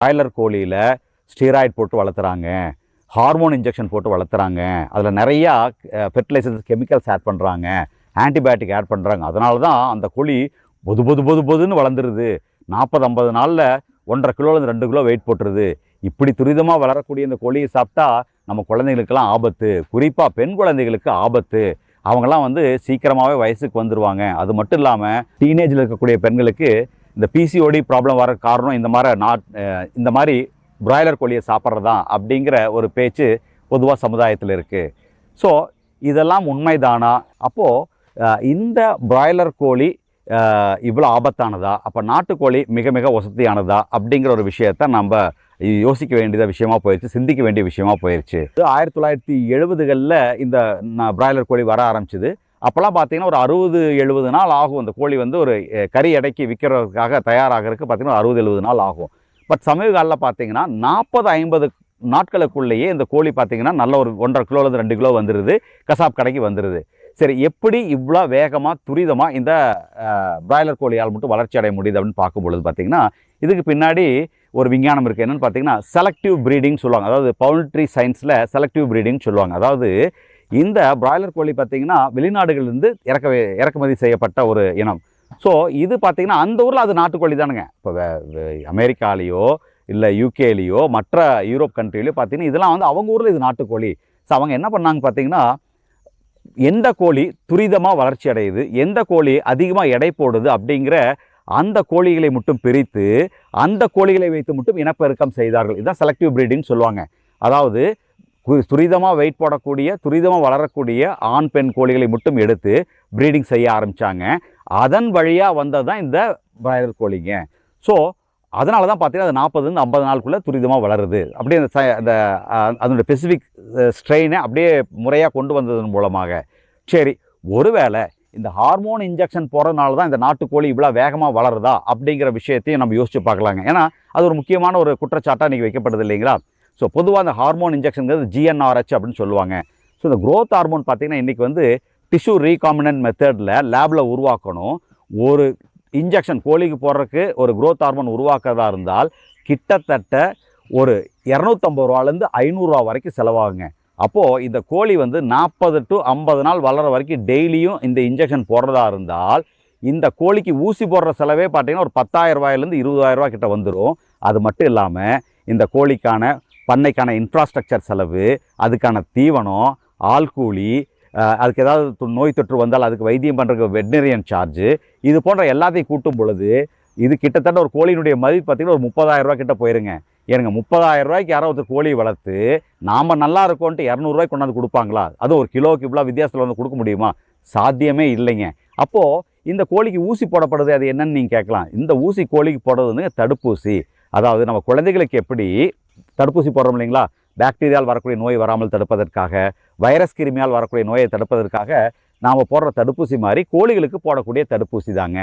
Broiler கோழியில் steroid போட்டு வளர்த்துறாங்க. Hormone injection போட்டு வளர்த்துறாங்க. அதில் நிறையா ஃபெர்டிலைசர்ஸ் கெமிக்கல்ஸ் ஆட் பண்ணுறாங்க ஆன்டிபயோட்டிக் ஆட் பண்ணுறாங்க அதனால தான் அந்த கோழி பொது பொது பொது பொதுன்னு வளர்ந்துருது. நாற்பது ஐம்பது நாளில் ஒன்றரை கிலோலேருந்து ரெண்டு கிலோ வெயிட் போட்டுருது. இப்படி துரிதமாக வளரக்கூடிய இந்த கோழியை சாப்பிட்டா நம்ம குழந்தைங்களுக்கெல்லாம் ஆபத்து. குறிப்பாக பெண் குழந்தைகளுக்கு ஆபத்து. அவங்கெல்லாம் வந்து சீக்கிரமாகவே வயசுக்கு வந்துடுவாங்க அது மட்டும் இல்லாமல் டீனேஜில் இருக்கக்கூடிய பெண்களுக்கு இந்த பிசிஓடி ப்ராப்ளம் வர காரணம் இந்த மாதிரி நாட் இந்த மாதிரி பிராய்லர் கோழியை சாப்பிட்றதா அப்படிங்கிற ஒரு பேச்சு பொதுவாக சமுதாயத்தில் இருக்குது ஸோ இதெல்லாம் உண்மைதானா? அப்போது இந்த பிராய்லர் கோழி இவ்வளோ ஆபத்தானதா? அப்போ நாட்டுக்கோழி மிக மிக வசதியானதா? அப்படிங்கிற ஒரு விஷயத்த நம்ம யோசிக்க வேண்டியத விஷயமா போயிடுச்சு சிந்திக்க வேண்டிய விஷயமா போயிடுச்சு ஆயிரத்தி தொள்ளாயிரத்தி எழுபதுகளில் இந்த ந- பிராய்லர் கோழி வர ஆரம்பிச்சது. அப்போல்லாம் பார்த்தீங்கன்னா ஒரு அறுபது எழுபது நாள் ஆகும். அந்த கோழி வந்து ஒரு கறி எடைக்கு விற்கிறதுக்காக தயாராகிறதுக்கு பார்த்தீங்கன்னா அறுபது எழுபது நாள் ஆகும். பட் சமீப காலில் பார்த்தீங்கன்னா நாற்பது ஐம்பது நாட்களுக்குள்ளேயே இந்த கோழி பார்த்தீங்கன்னா நல்ல ஒரு ஒன்றரை கிலோலேருந்து ரெண்டு கிலோ வந்துடுது கசாப் கடைக்கு வந்துடுது சரி எப்படி இவ்வளோ வேகமாக துரிதமாக இந்த பிராய்லர் கோழியால் மட்டும் வளர்ச்சி அடைய முடியுது அப்படின்னு பார்க்கும் பொழுது இதுக்கு பின்னாடி ஒரு விஞ்ஞானம் இருக்குது என்னென்னு பார்த்தீங்கன்னா செலக்டிவ் ப்ரீடிங் சொல்லுவாங்க. அதாவது பவுல்ட்ரி சயின்ஸில் செலக்டிவ் ப்ரீடிங் சொல்லுவாங்க. அதாவது இந்த பிராய்லர் கோழி பார்த்தீங்கன்னா வெளிநாடுகளிலிருந்து இறக்க இறக்குமதி செய்யப்பட்ட ஒரு இனம். ஸோ இது பார்த்தீங்கன்னா அந்த ஊரில் அது நாட்டுக்கோழி தானுங்க. இப்போ அமெரிக்காலேயோ இல்லை யூகேலேயோ மற்ற யூரோப் கண்ட்ரிலையோ பார்த்தீங்கன்னா இதெல்லாம் வந்து அவங்க ஊரில் இது நாட்டுக்கோழி. ஸோ அவங்க என்ன பண்ணாங்க பார்த்தீங்கன்னா எந்த கோழி துரிதமாக வளர்ச்சி அடையுது எந்த கோழி அதிகமாக எடை போடுது அப்படிங்கிற அந்த கோழிகளை மட்டும் பிரித்து அந்த கோழிகளை வைத்து மட்டும் இனப்பெருக்கம் செய்தார்கள். இதுதான் செலக்டிவ் ப்ரீடிங் சொல்லுவாங்க. அதாவது துரிதமாக வெயிட் போடக்கூடிய துரிதமாக வளரக்கூடிய ஆண் பெண் கோழிகளை மட்டும் எடுத்து ப்ரீடிங் செய்ய ஆரம்பித்தாங்க அதன் வழியாக வந்தது தான் இந்த பிராய்லர் கோழிங்க. ஸோ அதனால தான் பார்த்தீங்கன்னா அது நாற்பதுலேருந்து ஐம்பது நாளுக்குள்ளே துரிதமாக வளருது. அப்படியே அந்த அந்த அதனுடைய ஸ்பெசிஃபிக் ஸ்ட்ரெயினை அப்படியே முறையாக கொண்டு வந்ததன் மூலமாக. சரி ஒருவேளை இந்த ஹார்மோன் இன்ஜெக்ஷன் போகிறதுனால தான் இந்த நாட்டுக்கோழி இவ்வளோ வேகமாக வளருதா அப்படிங்கிற விஷயத்தையும் நம்ம யோசித்து பார்க்கலாங்க. ஏன்னா அது ஒரு முக்கியமான ஒரு குற்றச்சாட்டாக இன்றைக்கி வைக்கப்படுது இல்லைங்களா? ஸோ பொதுவாக அந்த ஹார்மோன் இன்ஜெக்ஷனுங்கிறது ஜிஎன்ஆர்ஹெச் அப்படின்னு சொல்லுவாங்க. ஸோ இந்த க்ரோத் ஹார்மோன் பார்த்திங்கன்னா இன்றைக்கி வந்து டிஷ்யூ ரீகாமினன்ட் மெத்தடில் லேபில் உருவாக்கணும். ஒரு இன்ஜெக்ஷன் கோழிக்கு போடுறதுக்கு ஒரு க்ரோத் ஹார்மோன் உருவாக்குறதா இருந்தால் கிட்டத்தட்ட ஒரு இரநூத்தம்பது ரூபாலேருந்து ஐநூறுரூவா வரைக்கும் செலவாகுங்க. அப்போது இந்த கோழி வந்து நாற்பது டு ஐம்பது நாள் வளர வரைக்கும் டெய்லியும் இந்த இன்ஜெக்ஷன் போடுறதா இருந்தால் இந்த கோழிக்கு ஊசி போடுற செலவே பார்த்தீங்கன்னா ஒரு பத்தாயிரம் ரூபாயிலேருந்து இருபதாயிரம் ரூபா கிட்ட வந்துடும் அது மட்டும் இல்லாமல் இந்த கோழிக்கான பண்ணைக்கான இன்ஃப்ராஸ்ட்ரக்சர் செலவு அதுக்கான தீவனம் ஆள் கூலி அதுக்கு ஏதாவது தொ- நோய் தொற்று வந்தால் அதுக்கு வைத்தியம் பண்ணுறதுக்கு வெட்னரியன் சார்ஜு இது போன்ற எல்லாத்தையும் கூட்டும் பொழுது இது கிட்டத்தட்ட ஒரு கோழியினுடைய மதிப்பு பார்த்தீங்கன்னா ஒரு முப்பதாயிரம் ரூபா கிட்ட போயிருங்க. ஏனுங்க முப்பதாயிரம் ரூபாய்க்கு யாரோ ஒருத்தர் கோழி வளர்த்து நாம் நல்லா இருக்கோன்ட்டு இரநூறுவாய்க்கு கொண்டாந்து கொடுப்பாங்களா? அது ஒரு கிலோவுக்கு இவ்வளோ வித்தியாசத்தில் வந்து கொடுக்க முடியுமா? சாத்தியமே இல்லைங்க. அப்போது இந்த கோழிக்கு ஊசி போடப்படுது அது என்னன்னு நீங்கள் கேட்கலாம். இந்த ஊசி கோழிக்கு போடுறது வந்து தடுப்பூசி. அதாவது நம்ம குழந்தைகளுக்கு எப்படி தடுப்பூசி போடுறோம் இல்லைங்களா? பாக்டீரியால் வரக்கூடிய நோய் வராமல் தடுப்பதற்காக வைரஸ் கிருமியால் வரக்கூடிய நோயை தடுப்பதற்காக நாம் போடுற தடுப்பூசி மாதிரி கோழிகளுக்கு போடக்கூடிய தடுப்பூசி தாங்க.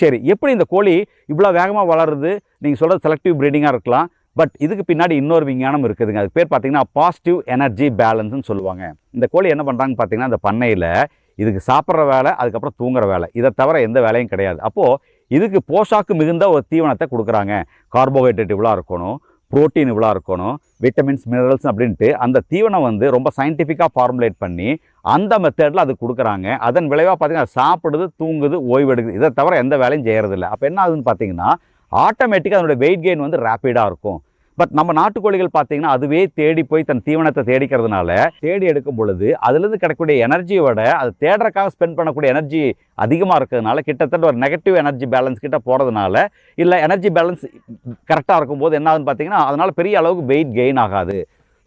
சரி எப்படி இந்த கோழி இவ்வளோ வேகமாக வளருது? நீங்கள் சொல்கிறது செலக்டிவ் ப்ரீடிங்காக இருக்கலாம். பட் இதுக்கு பின்னாடி இன்னொரு விஞ்ஞானம் இருக்குதுங்க. அதுக்கு பேர் பார்த்தீங்கன்னா பாசிட்டிவ் எனர்ஜி பேலன்ஸ்னு சொல்லுவாங்க. இந்த கோழி என்ன பண்ணுறாங்க பார்த்தீங்கன்னா அந்த பண்ணையில் இதுக்கு சாப்பிட்ற வேலை அதுக்கப்புறம் தூங்குற வேலை. இதை தவிர எந்த வேலையும் கிடையாது. அப்போது இதுக்கு போஷாக்கு மிகுந்த ஒரு தீவனத்தை கொடுக்குறாங்க. கார்போஹைட்ரேட் இவ்வளோ இருக்கணும். புரோட்டீன் இவ்வளோ இருக்கணும் விட்டமின்ஸ் மினரல்ஸ் அப்படின்ட்டு அந்த தீவனம் வந்து ரொம்ப சயின்டிஃபிக்காக ஃபார்முலேட் பண்ணி அந்த மெத்தடில் அது கொடுக்குறாங்க. அதன் விளைவாக பார்த்தீங்கன்னா சாப்பிடுது தூங்குது ஓய்வு எடுக்குது இதை தவிர எந்த வேலையும் செய்கிறதில்ல அப்போ என்ன ஆகுதுன்னு பார்த்தீங்கன்னா ஆட்டோமேட்டிக்காக அதனுடைய வெயிட் கெயின் வந்து ரேப்பிடாக இருக்கும். பட் நம்ம நாட்டுக்கோழிகள் பார்த்தீங்கன்னா அதுவே தேடி போய் தன் தீவனத்தை தேடிக்கிறதுனால தேடி எடுக்கும் பொழுது அதுலேருந்து கிடைக்கக்கூடிய எனர்ஜியை விட அது தேடுறக்காக ஸ்பெண்ட் பண்ணக்கூடிய எனர்ஜி அதிகமாக இருக்கிறதுனால கிட்டத்தட்ட ஒரு நெகட்டிவ் எனர்ஜி பேலன்ஸ் கிட்ட போகிறதுனால இல்லை எனர்ஜி பேலன்ஸ் கரெக்டாக இருக்கும்போது என்ன ஆகுதுன்னு பார்த்தீங்கன்னா அதனால் பெரிய அளவுக்கு வெயிட் கெயின் ஆகாது.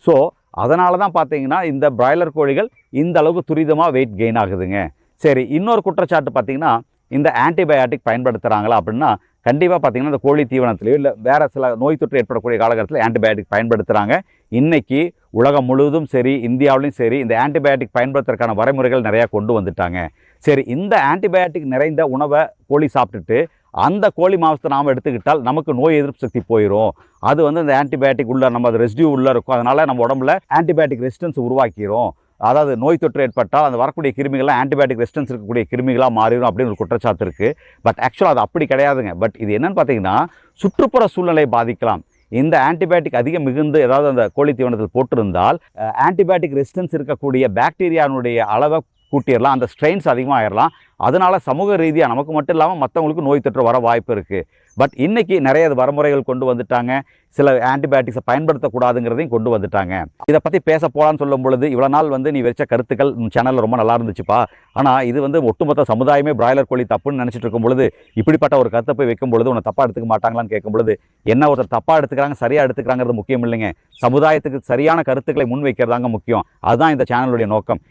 ஸோ அதனால தான் பார்த்தீங்கன்னா இந்த பிராய்லர் கோழிகள் இந்த அளவுக்கு துரிதமாக வெயிட் கெயின் ஆகுதுங்க. சரி இன்னொரு குற்றச்சாட்டு பார்த்தீங்கன்னா இந்த ஆன்டிபயாட்டிக் பயன்படுத்துகிறாங்களா அப்படின்னா கண்டிப்பாக பார்த்தீங்கன்னா இந்த கோழி தீவனத்திலையோ இல்லை வேறு சில நோய் தொற்று ஏற்படக்கூடிய காலகட்டத்தில் ஆன்டிபயோட்டிக் பயன்படுத்துகிறாங்க இன்றைக்கி உலகம் முழுவதும் சரி இந்தியாவிலையும் சரி இந்த ஆன்டிபயோட்டிக் பயன்படுத்துறதுக்கான வரைமுறைகள் நிறையா கொண்டு வந்துட்டாங்க. சரி இந்த ஆன்டிபயோட்டிக் நிறைந்த உணவை கோழி சாப்பிட்டுட்டு அந்த கோழி மாംസத்தை நாம் எடுத்துக்கிட்டால் நமக்கு நோய் எதிர்ப்பு சக்தி போயிடும் அது வந்து அந்த ஆன்டிபயோட்டிக் உள்ள நம்ம அது ரெசிடியூ உள்ள இருக்கும். அதனால் நம்ம உடம்புல ஆன்டிபயாட்டிக் ரெசிஸ்டன்ஸ் உருவாக்கிரும். அதாவது நோய் தொற்று ஏற்பட்டால் அந்த வரக்கூடிய கிருமிகள்லாம் ஆன்டிபயாட்டிக் ரெசிஸ்டன்ஸ் இருக்கக்கூடிய கிருமிகளாக மாறிடும் அப்படின்னு ஒரு குற்றச்சாட்டு இருக்குது பட் ஆக்சுவலாக அது அப்படி கிடையாதுங்க. பட் இது என்னென்னு பார்த்தீங்கன்னா சுற்றுப்புற சூழ்நிலை பாதிக்கலாம். இந்த ஆன்டிபயோட்டிக் அதிகம் மிகுந்து ஏதாவது அந்த கோழி தீவனத்தில் போட்டிருந்தால் ஆன்டிபயோட்டிக் ரெசிஸ்டன்ஸ் இருக்கக்கூடிய பாக்டீரியானுடைய அளவை கூட்டிடலாம். அந்த ஸ்ட்ரெயின்ஸ் அதிகமாக ஆயிடலாம் அதனால சமூக ரீதியாக நமக்கு மட்டும் இல்லாமல் மற்றவங்களுக்கு நோய் தொற்று வர வாய்ப்பு இருக்குது பட் இன்றைக்கி நிறைய வரமுறைகள் கொண்டு வந்துட்டாங்க. சில ஆன்டிபயோட்டிக்ஸை பயன்படுத்தக்கூடாதுங்கிறதையும் கொண்டு வந்துட்டாங்க. இதை பற்றி பேச போகலான்னு சொல்லும் பொழுது இவ்வளோ நாள் வந்து நீ வச்ச கருத்துக்கள் சேனலில் ரொம்ப நல்லா இருந்துச்சுப்பா. ஆனால் இது வந்து ஒட்டுமொத்த சமுதாயமே பிராய்லர் கோழி தப்புன்னு நினச்சிட்டு இருக்கும் பொழுது இப்படிப்பட்ட ஒரு கருத்தை போய் வைக்கும் பொழுது உன்னை தப்பாக எடுத்துக்க மாட்டாங்களான்னு கேட்கும் பொழுது என்ன ஒருத்தர் தப்பாக எடுத்துக்கிறாங்க சரியாக எடுத்துக்கிறாங்கிறது முக்கியம் இல்லைங்க. சமுதாயத்துக்கு சரியான கருத்துக்களை முன் வைக்கிறதாங்க முக்கியம். அதுதான் இந்த சேனலுடைய நோக்கம்.